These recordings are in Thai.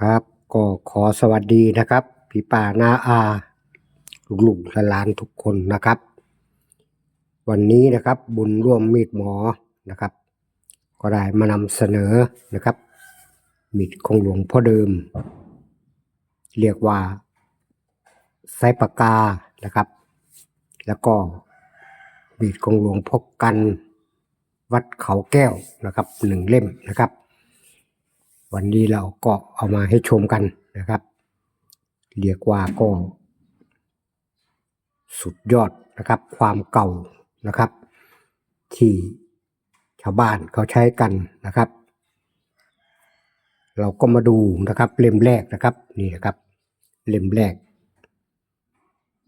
ครับ ก็ขอสวัสดีนะครับพี่ป่านาอาลูกๆและหลานทุกคนนะครับ วันนี้นะครับบุญร่วมมีดหมอนะครับ ก็ได้มานำเสนอนะครับ มีดของหลวงพ่อเดิม เรียกว่าไซปากกานะครับ แล้วก็มีดของหลวงพ่อกันวัดเขาแก้วนะครับหนึ่งเล่มนะครับ วันนี้เราก็เอามาให้ชมกันนะครับ เรียกว่าก็สุดยอดนะครับ ความเก่านะครับ ที่ชาวบ้านเขาใช้กันนะครับ เราก็มาดูนะครับเล่มแรกนะครับนี่นะครับเล่มแรก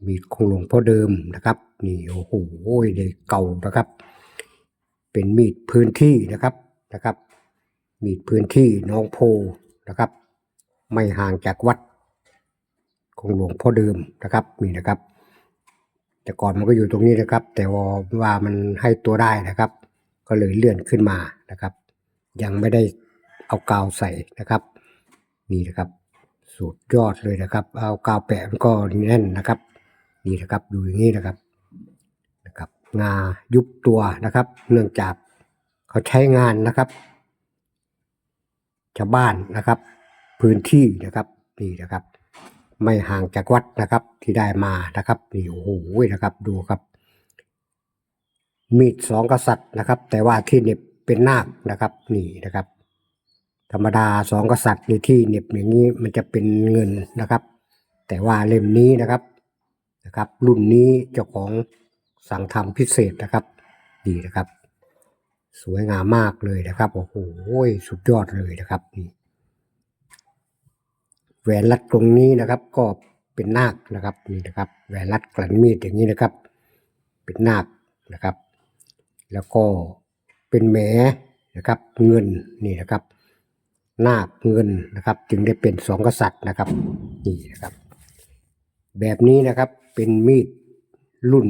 มีดของหลวงพ่อเดิมนะครับ นี่โอ้โหเลยเก่านะครับ เป็นมีดพื้นที่นะครับนะครับ มีดพื้นที่น้องโพนะครับ ไม่ห่างจากวัดของหลวงพ่อเดิมนะครับนี่นะครับ แต่ก่อนมันก็อยู่ตรงนี้นะครับ แต่ว่าว่ามันให้ตัวได้นะครับ ก็เลยเลื่อนขึ้นมานะครับ ยังไม่ได้เอากาวใส่นะครับ นี่นะครับสุดยอดเลยนะครับ เอากาวแปะมันก็แน่นนะครับ นี่นะครับดูอย่างนี้นะครับนะครับ งายุบตัวนะครับ เนื่องจากเขาใช้งานนะครับ ชาวบ้านนะครับ พื้นที่นะครับนี่นะครับ ไม่ห่างจากวัดนะครับ ที่ได้มานะครับนี่โอ้โหนะครับดูครับ มีดสองกษัตริย์นะครับ แต่ว่าที่เน็บเป็นนาคนะครับนี่นะครับ ธรรมดาสองกษัตริย์ในที่เน็บอย่างนี้มันจะเป็นเงินนะครับ แต่ว่าเล่มนี้นะครับนะครับ รุ่นนี้เจ้าของสั่งทำพิเศษนะครับ ดีนะครับ สวยงามมากเลยนะครับโอ้โหสุดยอดเลยนะครับนี่แหวนรัดตรงนี้นะครับ ก็เป็นนาคนะครับนี่นะครับแหวนรัดกลันมีดอย่างนี้นะครับ เป็นนาคนะครับ แล้วก็เป็นแหมนะครับ เงินนี่นะครับ นาคเงินนะครับ จึงได้เป็นสองกษัตริย์นะครับนี่นะครับ แบบนี้นะครับเป็นมีดรุ่น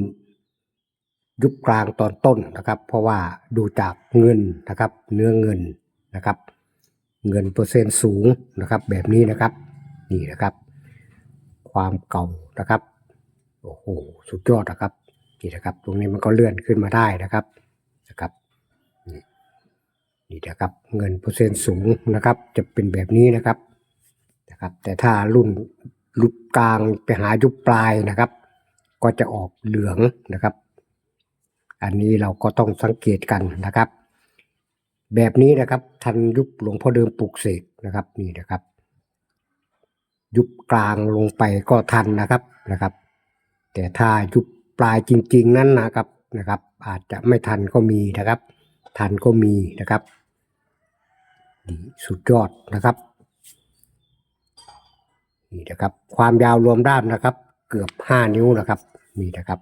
ยุคกลางตอนต้นนะครับ เพราะว่าดูจากเงินนะครับ เนื้อเงินนะครับ เงินเปอร์เซ็นต์สูงนะครับ แบบนี้นะครับนี่นะครับ ความเก่านะครับโอ้โหสุดยอดนะครับนี่นะครับ ตรงนี้มันก็เลื่อนขึ้นมาได้นะครับนะครับนี่นี่นะครับ เงินเปอร์เซ็นต์สูงนะครับ จะเป็นแบบนี้นะครับนะครับ แต่ถ้ารุ่นรุ่นกลางไปหายุคปลายนะครับ ก็จะออกเหลืองนะครับ อันนี้เราก็ต้องสังเกตกันนะครับ แบบนี้นะครับ ทันยุคหลวงพ่อเดิมปลูกเสกนะครับนี่นะครับ ยุคกลางลงไปก็ทันนะครับนะครับ แต่ถ้ายุคปลายจริง ๆ นั้นนะครับนะครับ อาจจะไม่ทันก็มีนะครับ ทันก็มีนะครับนี่สุดยอดนะครับนี่นะครับ ความยาวรวมด้ามนะครับ เกือบห้านิ้วนะครับนี่นะครับ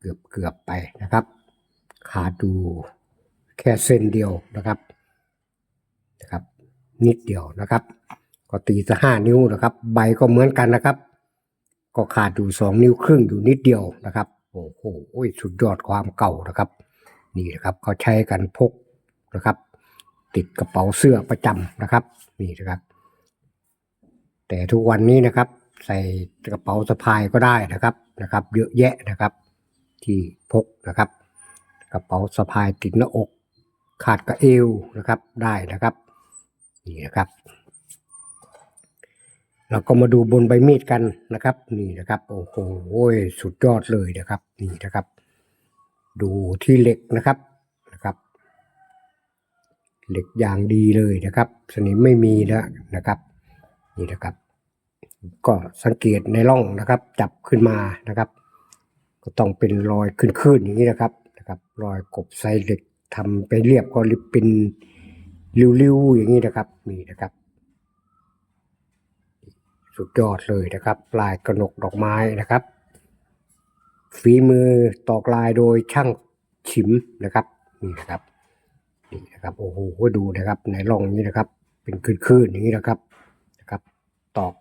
เกือบเกือบไปนะครับ ขาดูแค่เส้นเดียวนะครับนะครับ นิดเดียวนะครับ ก็ตีจะห้านิ้วนะครับ ใบก็เหมือนกันนะครับ ก็ขาดอยู่สองนิ้วครึ่งอยู่นิดเดียวนะครับ โอ้โหสุดยอดความเก่านะครับ นี่นะครับเขาใช้กันพกนะครับ ติดกระเป๋าเสื้อประจำนะครับ นี่นะครับ แต่ทุกวันนี้นะครับ ใส่กระเป๋าสะพายก็ได้นะครับนะครับ เยอะแยะนะครับ ที่พกนะครับ กระเป๋าสะพายติดหน้าอก ขาดกระเอวนะครับได้นะครับนี่นะครับเราก็มาดูบนใบมีดกันนะครับ นี่นะครับโอ้โหสุดยอดเลยนะครับ นี่นะครับ ดูที่เหล็กนะครับนะครับ เหล็กอย่างดีเลยนะครับ สนิมไม่มีแล้วนะครับ นี่นะครับ ก็สังเกตในร่องนะครับ จับขึ้นมานะครับ ก็ต้องเป็นรอยขึ้นๆอย่างนี้นะครับนะครับ รอยกบไซเหล็กทำไปเรียบก็เป็นริ้วๆอย่างนี้นะครับนี่นะครับ สุดยอดเลยนะครับลายกระหนกดอกไม้นะครับ ฝีมือตอกลายโดยช่างฉิมนะครับนี่นะครับนี่นะครับโอ้โหดูนะครับในร่องนี้นะครับ เป็นคลื่นๆอย่างนี้นะครับนะครับ ตอก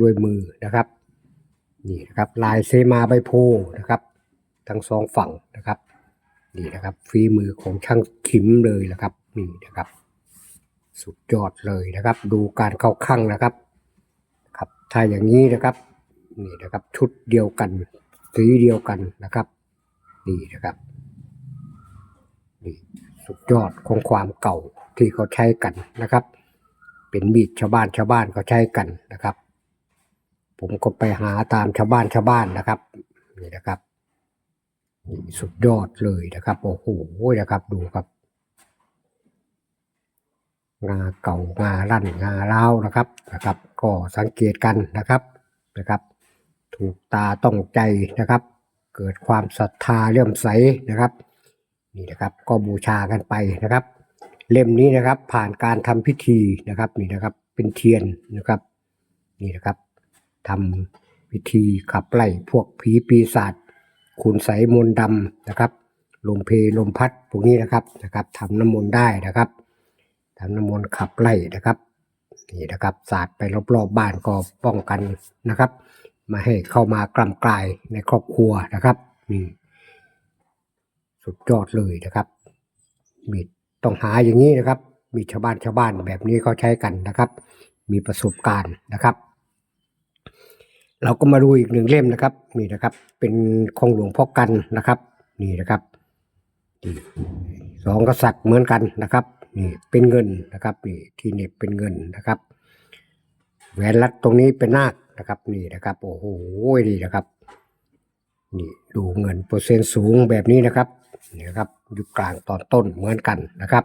ด้วยมือนะครับ นี่นะครับ ลายเซมาใบโพนะครับ ทั้งสองฝั่งนะครับนี่นะครับฝีมือของช่างขิมเลยนะครับนี่นะครับ สุดยอดเลยนะครับ ดูการเข้าข้างนะครับครับ ถ้าอย่างนี้นะครับนี่นะครับชุดเดียวกันสีเดียวกันนะครับนี่นะครับนี่สุดยอดของความเก่าที่เขาใช้กันนะครับ เป็นมีดชาวบ้านชาวบ้านเขาใช้กันนะครับ ผมก็ไปหาตามชาวบ้านชาวบ้านนะครับนี่นะครับ สุดยอดเลยนะครับโอ้โหนะครับดูครับงาเก่างาลั่นงาเล้านะครับนะครับ ก็สังเกตกันนะครับนะครับ ถูกตาต้องใจนะครับ เกิดความศรัทธาเลื่อมใสนะครับนี่นะครับก็บูชากันไปนะครับ เล่มนี้นะครับผ่านการทำพิธีนะครับนี่นะครับเป็นเทียนนะครับนี่นะครับทำพิธีขับไล่พวกผีปีศาจ คุณไสมนดำนะครับ ลมเพลลมพัดพวกนี้นะครับนะครับทำน้ำมนต์ได้นะครับทำน้ำมนต์ขับไล่นะครับนี่นะครับศาสตร์ไปรอบๆบบ้านก็ป้องกันนะครับ มาให้เข้ามากล่ำกลายในครอบครัวนะครับนี่สุดยอดเลยนะครับ มีต้องหาอย่างนี้นะครับ มีชาวบ้านชาวบ้านแบบนี้เขาใช้กันนะครับ มีประสบการณ์นะครับ เราก็มาดูอีกหนึ่งเล่มนะครับ นี่นะครับ เป็นของหลวงพ่อกันนะครับ นี่นะครับสองกษัตริย์เหมือนกันนะครับนี่เป็นเงินนะครับนี่ที่เน็บเป็นเงินนะครับแหวนรัดตรงนี้เป็นนาคนะครับ นี่นะครับ โอ้โหนี่นะครับ นี่ดูเงินเปอร์เซ็นต์สูงแบบนี้นะครับนี่นะครับอยู่กลางตอนต้นเหมือนกันนะครับ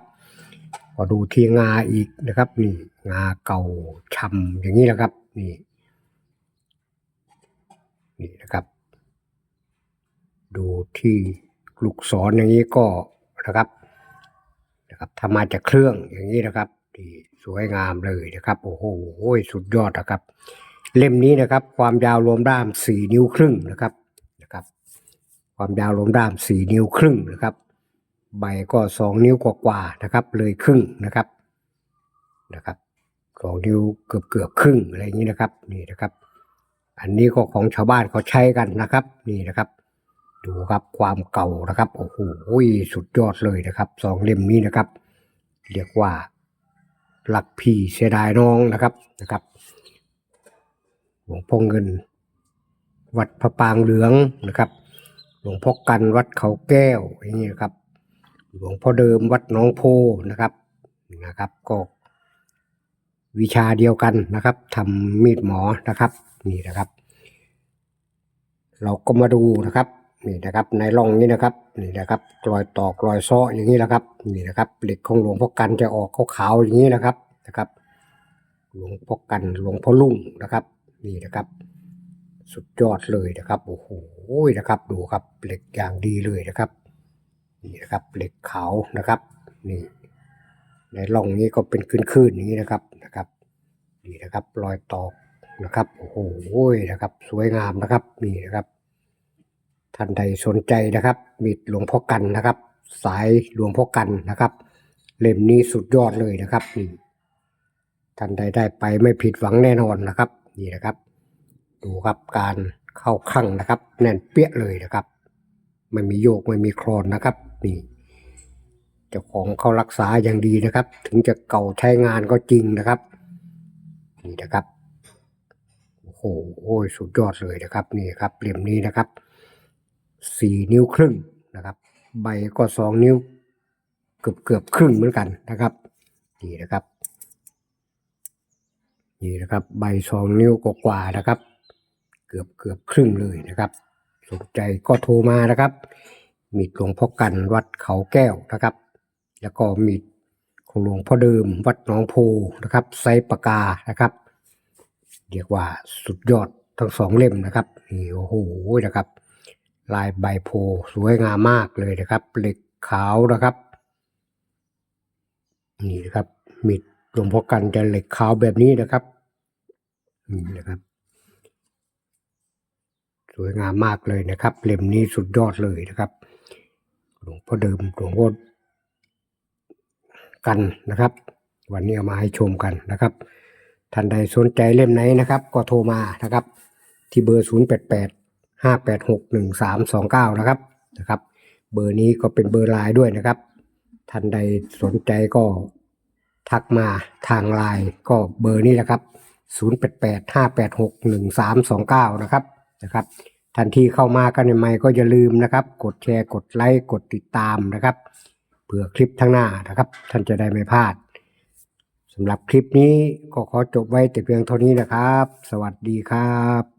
พอดูที่งาอีกนะครับ นี่งาเก่าชำอย่างนี้นะครับ นี่ นี่นะครับ ดูที่ลูกศรอย่างนี้ก็นะครับนะครับทำมาจากเครื่องอย่างนี้นะครับที่สวยงามเลยนะครับโอ้โหสุดยอดนะครับ เล่มนี้นะครับ ความยาวรวมด้ามสี่นิ้วครึ่งนะครับนะครับ ความยาวรวมด้ามสี่นิ้วครึ่งนะครับ ใบก็สองนิ้วกว่าๆนะครับ เลยครึ่งนะครับนะครับสองนิ้วเกือบเกือบครึ่งอะไรอย่างนี้นะครับนี่นะครับ อันนี้ก็ของชาวบ้านเขาใช้กันนะครับ นี่นะครับ ดูครับความเก่านะครับโอ้โหสุดยอดเลยนะครับสองเล่มนี้นะครับ เรียกว่าหลักพี่เสียดายน้องนะครับนะครับหลวงพ่อเงิน วัดพระปางเหลืองนะครับ หลวงพ่อกันวัดเขาแก้วอย่างนี้นะครับ หลวงพ่อเดิมวัดน้องโพนะครับนะครับก็วิชาเดียวกันนะครับทำมีดหมอนะครับ นี่นะครับ เราก็มาดูนะครับนี่นะครับในร่องนี้นะครับนี่นะครับรอยตอกรอยซ้ออย่างนี้นะครับนี่นะครับเหล็กของหลวงพ่อกันจะออกขาวๆอย่างนี้นะครับนะครับหลวงพ่อกันหลวงพ่อลุ่งนะครับ นี่นะครับ สุดยอดเลยนะครับโอ้โหนะครับดูครับเหล็กอย่างดีเลยนะครับนี่นะครับเหล็กขาวนะครับนี่ในร่องนี้ก็เป็นคืนๆอย่างนี้นะครับนะครับนี่นะครับรอยตอก นะครับโอ้โหนะครับ สวยงามนะครับนี่นะครับ ท่านใดสนใจนะครับมีดหลวงพ่อกันนะครับ สายหลวงพ่อกันนะครับ เล่มนี้สุดยอดเลยนะครับนี่ท่านใดได้ไปไม่ผิดหวังแน่นอนนะครับ นี่นะครับ ดูครับการเข้าคลั่งนะครับ แน่นเปี้ยเลยนะครับ ไม่มีโยกไม่มีโครนนะครับ นี่เจ้าของเขารักษาอย่างดีนะครับ ถึงจะเก่าใช้งานก็จริงนะครับ นี่นะครับ โอ้โหสุดยอดเลยนะครับนี่ครับเล่มนี้นะครับสี่นิ้วครึ่งนะครับ ใบก็สองนิ้ว เกือบเกือบครึ่งเหมือนกันนะครับนี่นะครับนี่นะครับ ใบสองนิ้วกว่านะครับ เกือบเกือบครึ่งเลยนะครับ สนใจก็โทรมานะครับ มีดหลวงพ่อกันวัดเขาแก้วนะครับ แล้วก็มีดของหลวงพ่อเดิมวัดหนองโพนะครับไซปากานะครับ เรียกว่าสุดยอดทั้งสองเล่มนะครับนี่โอ้โหนะครับ ลายใบโพสวยงามมากเลยนะครับเหล็กขาวนะครับ นี่นะครับมีดหลวงพ่อกันจะเหล็กขาวแบบนี้นะครับนี่นะครับ สวยงามมากเลยนะครับ เล่มนี้สุดยอดเลยนะครับ หลวงพ่อเดิมหลวงพ่อกันนะครับ วันนี้เอามาให้ชมกันนะครับ ท่านใดสนใจเล่มไหนนะครับ ก็โทรมานะครับ ที่เบอร์ 0 8 8 5 8 6 1 3 2 9 นะครับนะครับ เบอร์นี้ก็เป็นเบอร์ไลน์ด้วยนะครับ ท่านใดสนใจก็ทักมาทางไลน์ก็เบอร์นี้แหละครับ 0885861329 นะครับนะครับทันทีเข้ามากันใหม่ก็อย่าลืมนะครับ กดแชร์กดไลค์กดติดตามนะครับเผื่อคลิปทั้งหน้านะครับ ท่านจะได้ไม่พลาด สำหรับคลิปนี้ก็ขอจบไว้แต่เพียงเท่านี้นะครับ สวัสดีครับ